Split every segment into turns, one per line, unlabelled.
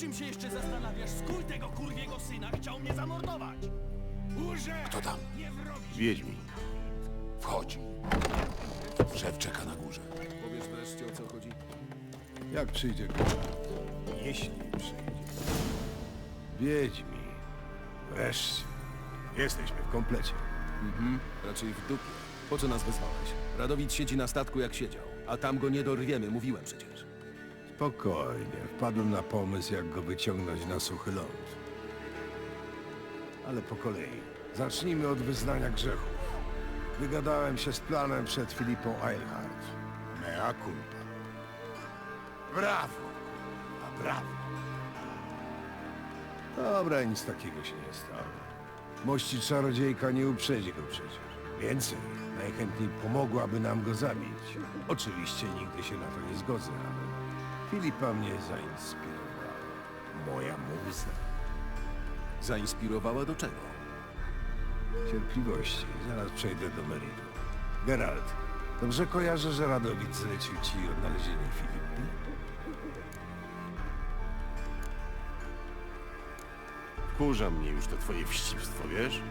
czym się jeszcze zastanawiasz? Skój tego kurwiego syna chciał mnie zamordować! Urze!
Kto tam?
Nie wrobisz!
Wiedźmin. Wchodź. Szef czeka na górze.
Powiesz wreszcie o co chodzi?
Jak przyjdzie gość? Jeśli przyjdzie. Wiedźmi. Wreszcie. Jesteśmy w komplecie.
Raczej w dupie. Po co nas wezwałeś? Radowid siedzi na statku jak siedział, a tam go nie dorwiemy, mówiłem przecież.
Spokojnie. Wpadłem na pomysł, jak go wyciągnąć na suchy ląd. Ale po kolei. Zacznijmy od wyznania grzechów. Wygadałem się z planem przed Filipą Eilhart. Mea culpa.
Brawo, kurwa, brawo.
Dobra, nic takiego się nie stało. Mości czarodziejka nie uprzedzi go przecież. Więcej, najchętniej pomogłaby nam go zabić. Oczywiście nigdy się na to nie zgodzę, ale Filipa mnie zainspirowała. Moja muza.
Zainspirowała do czego?
Cierpliwości, zaraz przejdę do meritum. Geralt, dobrze kojarzę, że Radowid zlecił ci odnalezienie Filipy?
Wkurza mnie już to twoje wścibstwo, wiesz?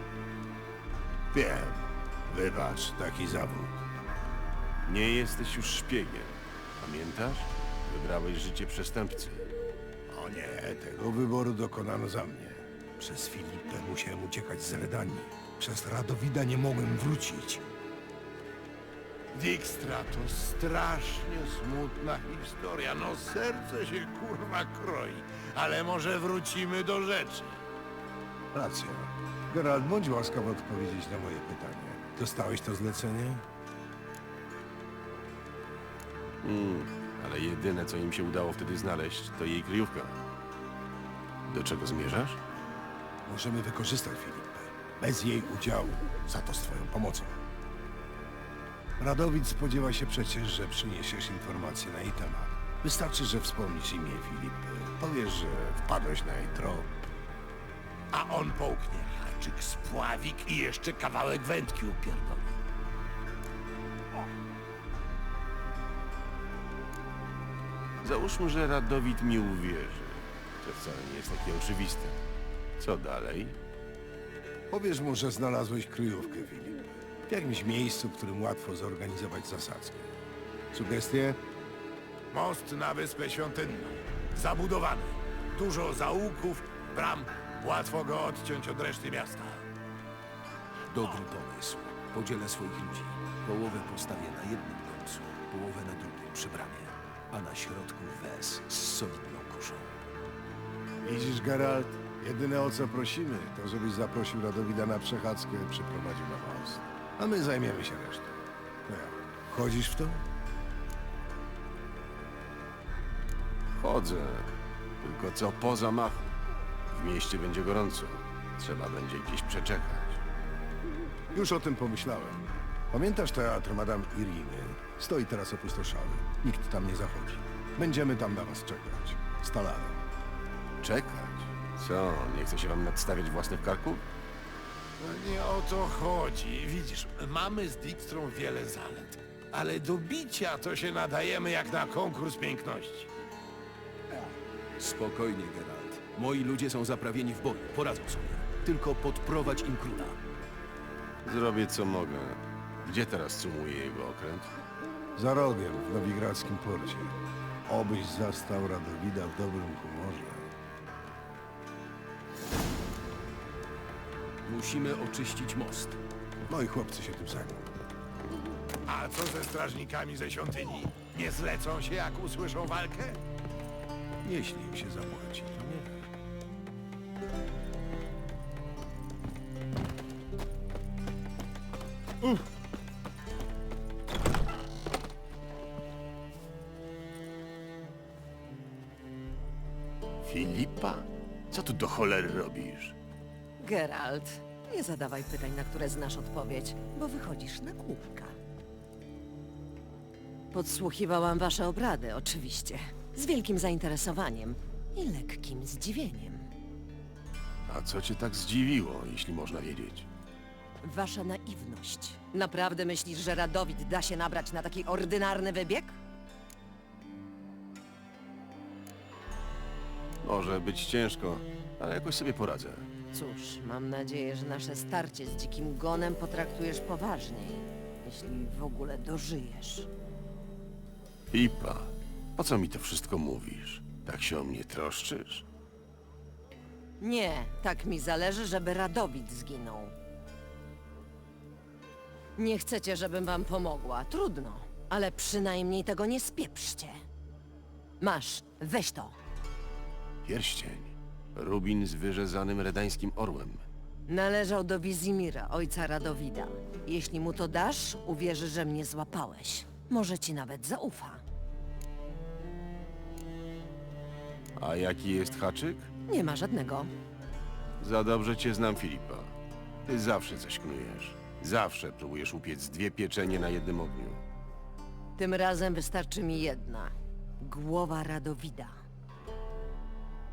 Wiem. Wybacz, taki zawód.
Nie jesteś już szpiegiem. Pamiętasz? Wybrałeś życie przestępcy.
O nie, tego wyboru dokonano za mnie. Przez Filipę musiałem uciekać z Redanii. Przez Radowida nie mogłem wrócić.
Dijkstra to strasznie smutna historia. No serce się kurwa kroi. Ale może wrócimy do rzeczy.
Racja. Geralt, bądź łaskaw odpowiedzieć na moje pytanie. Dostałeś to zlecenie?
Ale jedyne, co im się udało wtedy znaleźć, to jej kryjówka. Do czego zmierzasz?
Możemy wykorzystać Filipę. Bez jej udziału. Za to z twoją pomocą. Radowid spodziewa się przecież, że przyniesiesz informacje na jej temat. Wystarczy, że wspomnisz imię Filipy. Powiesz, że wpadłeś na jej trop.
A on połknie haczyk, spławik i jeszcze kawałek wędki upierdoli.
Załóżmy, że Radowid mi uwierzy. To wcale nie jest takie oczywiste. Co dalej?
Powiesz mu, że znalazłeś kryjówkę Filipy. W jakimś miejscu, w którym łatwo zorganizować zasadzkę. Sugestie?
Most na Wyspę Świątynną. Zabudowany. Dużo zaułków, bram. Łatwo go odciąć od reszty miasta.
Dobry pomysł. Podzielę swoich ludzi. Połowę postawię na jednym końcu, połowę na drugim przy bramie, a na środku wez z solidną kuszą.
Widzisz, Geralt? Jedyne o co prosimy, to żebyś zaprosił Radowida na przechadzkę, przyprowadził na most. A my zajmiemy się resztą. No jak, wchodzisz w to?
Chodzę. Tylko co po zamachu? W mieście będzie gorąco. Trzeba będzie gdzieś przeczekać.
Już o tym pomyślałem. Pamiętasz teatr Madame Iriny? Stoi teraz opustoszały. Nikt tam nie zachodzi. Będziemy tam na was czekać. Z talarem.
Czekać? Co, nie chce się wam nadstawiać własnych karków?
No nie o to chodzi. Widzisz, mamy z Dijkstrą wiele zalet. Ale do bicia to się nadajemy jak na konkurs piękności.
Spokojnie, Geralt. Moi ludzie są zaprawieni w boju, poradzą sobie. Tylko podprowadź im króla.
Zrobię co mogę. Gdzie teraz sumuje jego okręt?
Za rogiem w nowigradzkim porcie. Obyś zastał Radowida w dobrym humorze.
Musimy oczyścić most.
Moi chłopcy się tym zajmą.
A co ze strażnikami ze świątyni? Nie zlecą się jak usłyszą walkę?
Jeśli im się zapłaci, to nie.
Filipa? Co tu do cholery robisz?
Geralt, nie zadawaj pytań, na które znasz odpowiedź, bo wychodzisz na kółka. Podsłuchiwałam wasze obrady, oczywiście. Z wielkim zainteresowaniem i lekkim zdziwieniem.
A co cię tak zdziwiło, jeśli można wiedzieć?
Wasza naiwność. Naprawdę myślisz, że Radowid da się nabrać na taki ordynarny wybieg?
Może być ciężko, ale jakoś sobie poradzę.
Cóż, mam nadzieję, że nasze starcie z dzikim gonem potraktujesz poważniej. Jeśli w ogóle dożyjesz.
Filipa, po co mi to wszystko mówisz? Tak się o mnie troszczysz?
Nie, tak mi zależy, żeby Radowid zginął. Nie chcecie, żebym wam pomogła. Trudno, ale przynajmniej tego nie spieprzcie. Masz, weź to.
Pierścień. Rubin z wyrzezanym redańskim orłem.
Należał do Wizimira, ojca Radowida. Jeśli mu to dasz, uwierzy, że mnie złapałeś. Może ci nawet zaufa.
A jaki jest haczyk?
Nie ma żadnego.
Za dobrze cię znam, Filipa. Ty zawsze coś knujesz. Zawsze próbujesz upiec dwie pieczenie na jednym ogniu.
Tym razem wystarczy mi jedna. Głowa Radowida.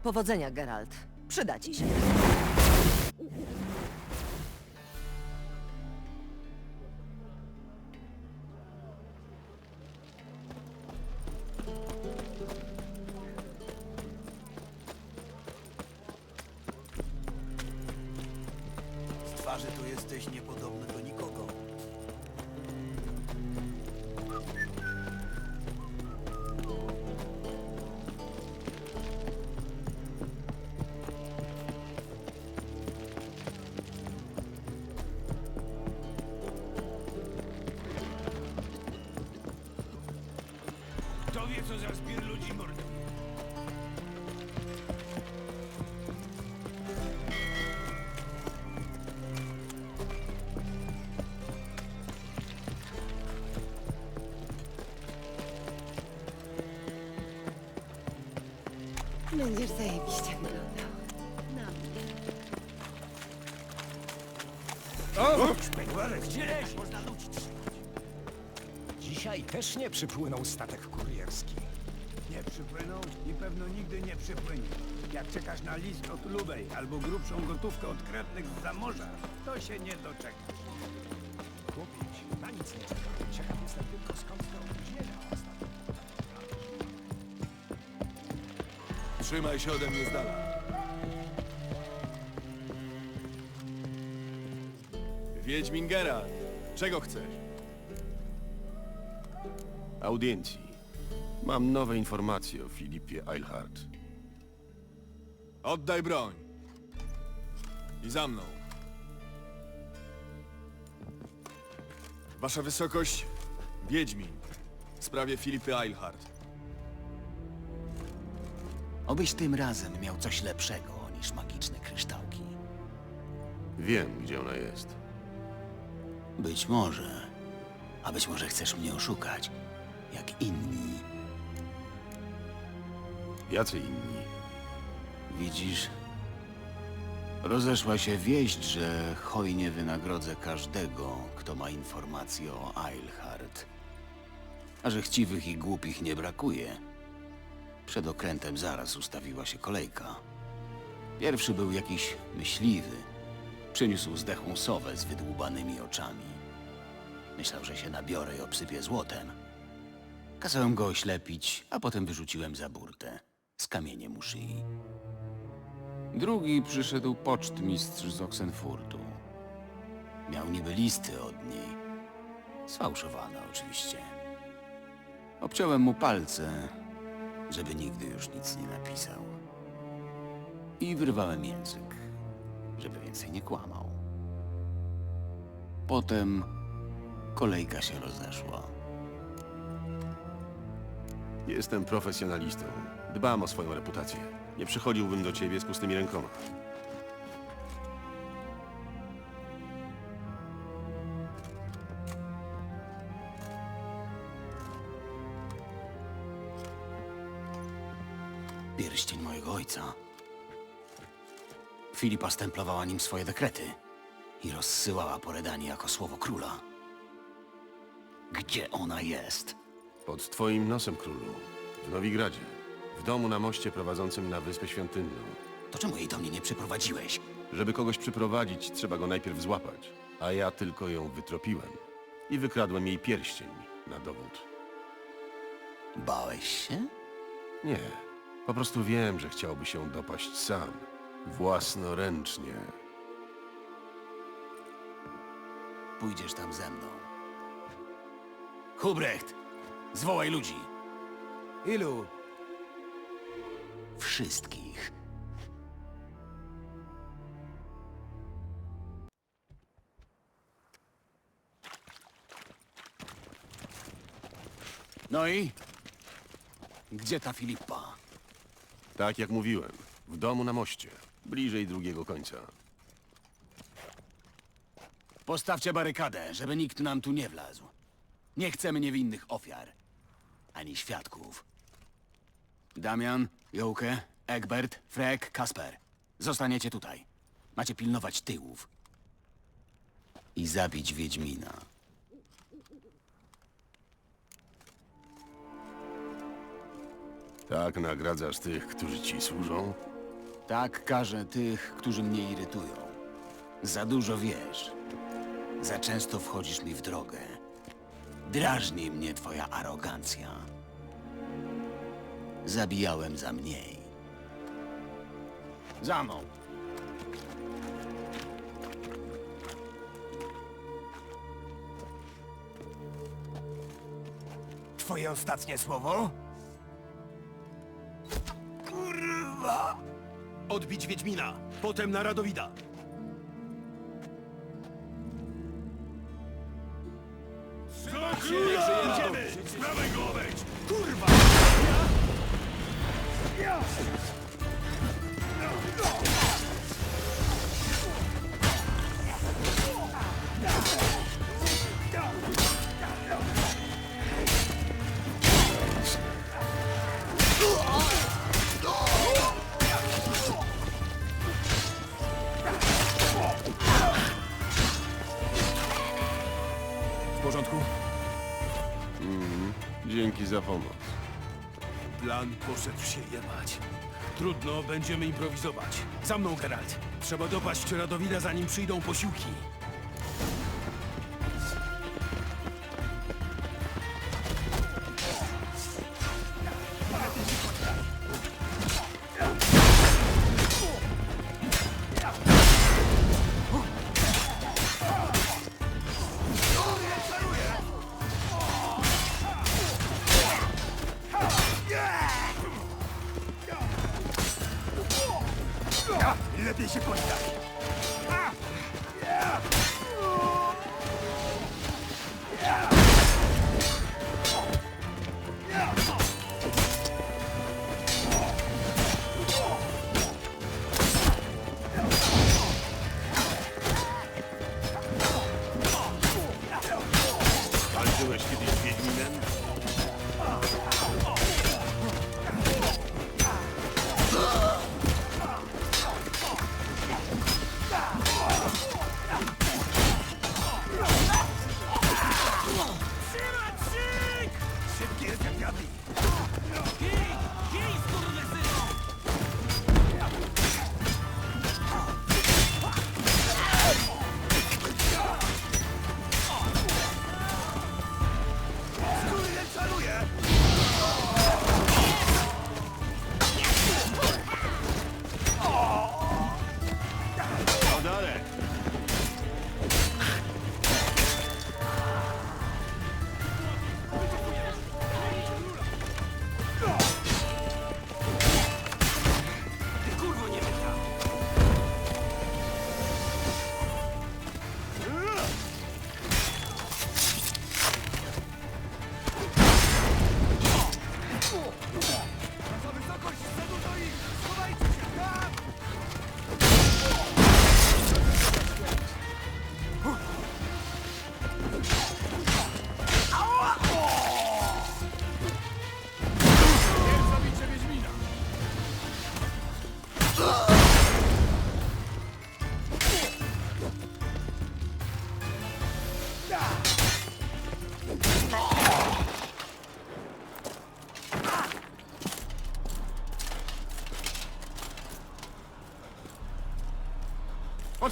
Powodzenia, Geralt. Przyda ci się.
Z twarzy tu jesteś niepodobny do nikogo.
Będziesz zajebiście wyglądał.
Ale gdzie leży? Można ludzi trzymać.
Dzisiaj też nie przypłynął statek kurierski.
Nie przypłynął i pewno nigdy nie przypłynie. Jak czekasz na list od Lubej albo grubszą gotówkę od krewnych z morza, to się nie doczekasz.
Kupić na nic nie czekam. Ciekaw jestem tylko skąd
Trzymaj się ode mnie z dala. Wiedźmin Geralt, czego chcesz?
Audiencji. Mam nowe informacje o Filipie Eilhart.
Oddaj broń. I za mną. Wasza wysokość, Wiedźmin. W sprawie Filipy Eilhart.
Obyś tym razem miał coś lepszego niż magiczne kryształki.
Wiem, gdzie ona jest.
Być może. A być może chcesz mnie oszukać, jak inni.
Jacy inni?
Widzisz? Rozeszła się wieść, że hojnie wynagrodzę każdego, kto ma informacje o Eilhart. A że chciwych i głupich nie brakuje. Przed okrętem zaraz ustawiła się kolejka. Pierwszy był jakiś myśliwy. Przyniósł zdechłą sowę z wydłubanymi oczami. Myślał, że się nabiorę i obsypię złotem. Kazałem go oślepić, a potem wyrzuciłem za burtę z kamieniem u szyi. Drugi przyszedł pocztmistrz z Oxenfurtu. Miał niby listy od niej. Sfałszowane oczywiście. Obciąłem mu palce, żeby nigdy już nic nie napisał. I wyrwałem język, żeby więcej nie kłamał. Potem kolejka się rozeszła.
Jestem profesjonalistą. Dbam o swoją reputację. Nie przychodziłbym do ciebie z pustymi rękoma.
Pierścień mojego ojca. Filipa stemplowała nim swoje dekrety i rozsyłała po Redanie jako słowo króla. Gdzie ona jest?
Pod twoim nosem, królu. W Nowigradzie. W domu na moście prowadzącym na Wyspę Świątynną.
To czemu jej do mnie nie przyprowadziłeś?
Żeby kogoś przyprowadzić, trzeba go najpierw złapać. A ja tylko ją wytropiłem. I wykradłem jej pierścień na dowód.
Bałeś się?
Nie. Po prostu wiem, że chciałby się dopaść sam. Własnoręcznie.
Pójdziesz tam ze mną. Hubrecht, zwołaj ludzi.
Ilu?
Wszystkich. No i? Gdzie ta Filipa?
Tak jak mówiłem, w domu na moście. Bliżej drugiego końca.
Postawcie barykadę, żeby nikt nam tu nie wlazł. Nie chcemy niewinnych ofiar. Ani świadków. Damian, Jołkę, Egbert, Frek, Kasper. Zostaniecie tutaj. Macie pilnować tyłów. I zabić Wiedźmina.
Tak nagradzasz tych, którzy ci służą?
Tak każę tych, którzy mnie irytują. Za dużo wiesz. Za często wchodzisz mi w drogę. Drażni mnie twoja arogancja. Zabijałem za mniej. Za mną.
Twoje ostatnie słowo?
Odbić Wiedźmina, potem na Radowida.
Dzięki za pomoc.
Plan poszedł się jebać. Trudno, będziemy improwizować. Za mną, Geralt. Trzeba dopaść Radowida, zanim przyjdą posiłki. 물러드실
것이다.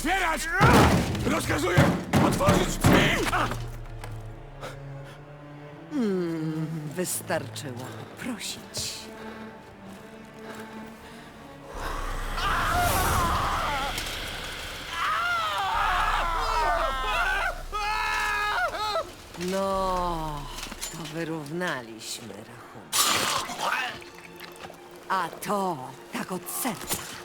otwierać! Rozkazuję otworzyć drzwi!
Hmm, wystarczyło prosić. No, to wyrównaliśmy rachunek. A to tak od serca.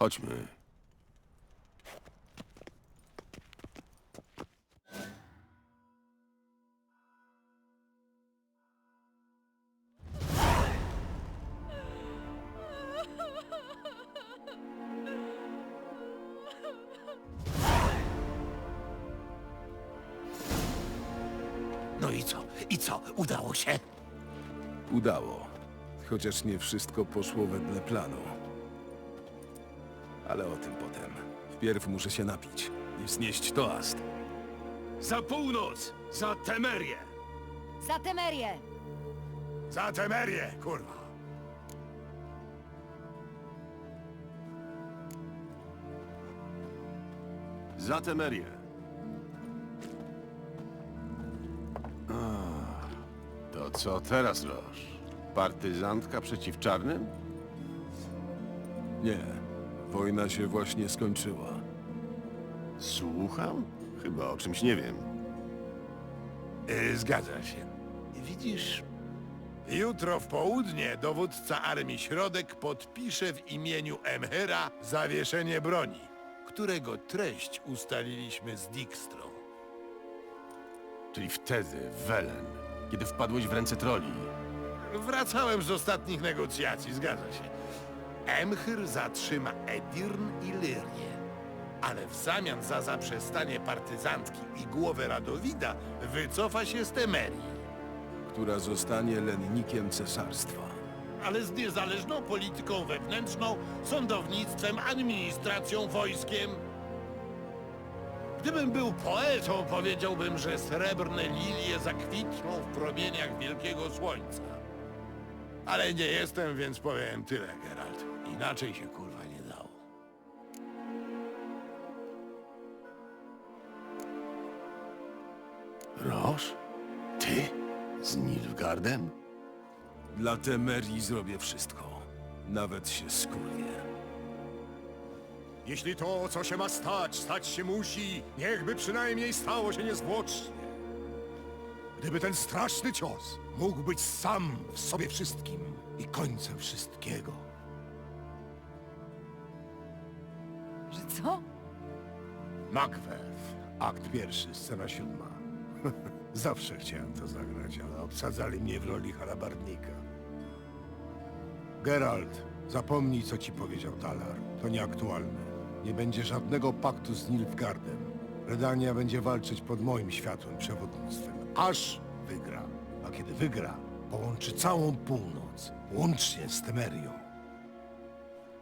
Chodźmy.
No i co? I co? Udało się?
Udało. Chociaż nie wszystko poszło wedle planu. Ale o tym potem. Wpierw muszę się napić i wznieść toast.
Za północ! Za Temerię!
Za Temerię!
Za Temerię, kurwa.
Za Temerię. To co teraz, Roż? Partyzantka przeciw czarnym?
Nie. Wojna się właśnie skończyła.
Słucham? Chyba o czymś nie wiem.
Y, zgadza się. Widzisz, jutro w południe dowódca Armii Środek podpisze w imieniu Emhera zawieszenie broni, którego treść ustaliliśmy z Dijkstrą.
Czyli wtedy, Welen, kiedy wpadłeś w ręce troli.
Wracałem z ostatnich negocjacji, zgadza się. Emhyr zatrzyma Edirn i Lyrię, ale w zamian za zaprzestanie partyzantki i głowę Radowida wycofa się z Temerii.
która zostanie lennikiem cesarstwa.
ale z niezależną polityką wewnętrzną, sądownictwem, administracją, wojskiem. Gdybym był poetą, powiedziałbym, że srebrne lilie zakwitną w promieniach wielkiego słońca. Ale nie jestem, więc powiem tyle, Geralt. Inaczej się kurwa nie dało.
Roż? Ty? Z Nilfgaardem?
Dla Temerii zrobię wszystko. Nawet się skurwię.
Jeśli to, co się ma stać, stać się musi, niechby przynajmniej stało się niezwłocznie. Gdyby ten straszny cios mógł być sam w sobie wszystkim i końcem wszystkiego.
Że co?
Macbeth, akt pierwszy, scena siódma. Zawsze chciałem to zagrać, ale obsadzali mnie w roli halabardnika. Geralt, zapomnij, co ci powiedział Talar. To nieaktualne. Nie będzie żadnego paktu z Nilfgaardem. Redania będzie walczyć pod moim światłym przewodnictwem, aż wygra. A kiedy wygra, połączy całą północ, łącznie z Temerią.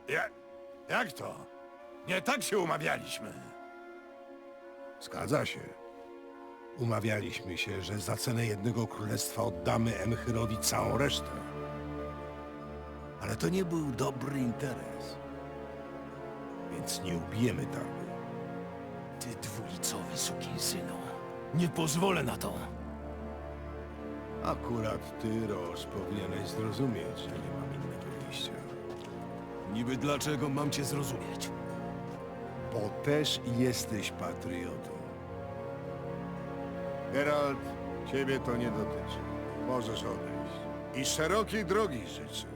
Ja, jak to? Nie tak się umawialiśmy.
Zgadza się. Umawialiśmy się, że za cenę jednego królestwa oddamy Emchyrowi całą resztę. Ale to nie był dobry interes. Więc nie ubijemy Tarby.
Ty dwulicowy sukinsynu. Nie pozwolę na to.
Akurat ty, Roż, powinieneś zrozumieć, że nie mam innego wyjścia.
Niby dlaczego mam cię zrozumieć?
Bo też jesteś patriotą. Geralt, ciebie to nie dotyczy. Możesz odejść. I szerokiej drogi życzę.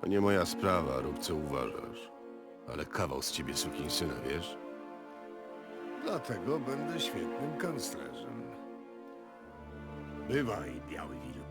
To nie moja sprawa, rób co uważasz. Ale kawał z ciebie sukinsyna, wiesz?
Dlatego będę świetnym kanclerzem. Bywaj, biały wilku.